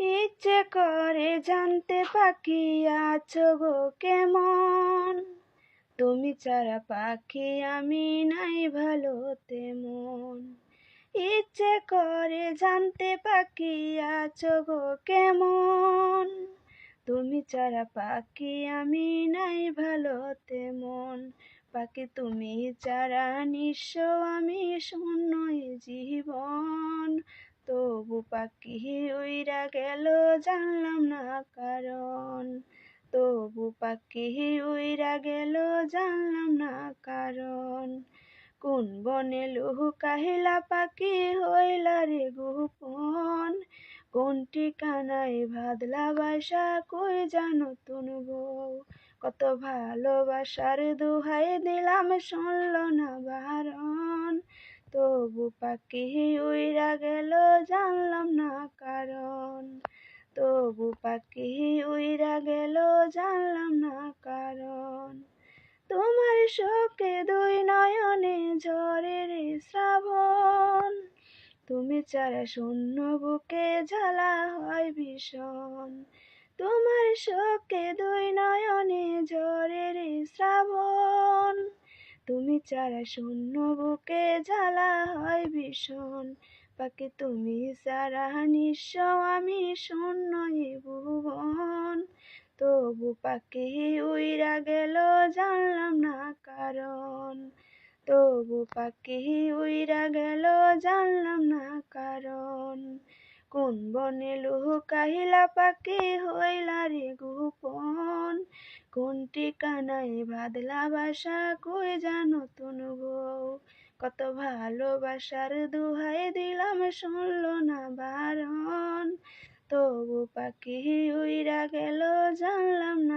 ইচ্ছে করে জানতে পাখি আছো গো কেমন? তুমি ছাড়া পাখি আমি নাই ভালো তেমন। ইচ্ছে করে জানতে পাখি আছো গো কেমন? তুমি ছাড়া পাখি আমি নাই ভালো তেমন। পাখি তুমি ছাড়া নিঃস্ব আমি শূন্য জীবন। তবু পাখি উইরা গেল, জানলাম না কারণ। তবু পাখি উইরা গেল, জানলাম না কারণ। কোন বনে কাহিলা পাখি হইলা রে গোপন? কোন ঠিকানায় ভাদলা বাসা, কই জানো তুন বউ? কত ভালোবাসার দুহাই দিলাম, শুনল না বারণ। তবু পাখি উইরা গেল, জানলাম না কারণ। তবু পাখি উইরা গেল, জানলাম না কারণ। তোমার শোকে দুই নয়নে ঝড়ের শ্রাবণ। তুমি চারা শূন্য বুকে ঝালা হয় ভীষণ। তোমার শোকে দুই নয়নে ঝড়ের শ্রাবণ। তুমি ছাড়া শূন্য বুকে জ্বালা হয় ভীষণ। পাকে তুমি সারা নিঃস্ব, আমি শূন্য ভুবন। তবু পাখি উইরা গেল, জানলাম না কারণ। তবু পাখি উইরা গেল, জানলাম না কারণ। কোন বনে কাহিলা পাখি হইলা রে গোপন। কোন ঠিকানায় বাদলা বাসা, কই জানো তুন বউ? কত ভালোবাসার দুহাই দিলাম, শুনল না বারণ। তবু পাখি উইরা গেল জান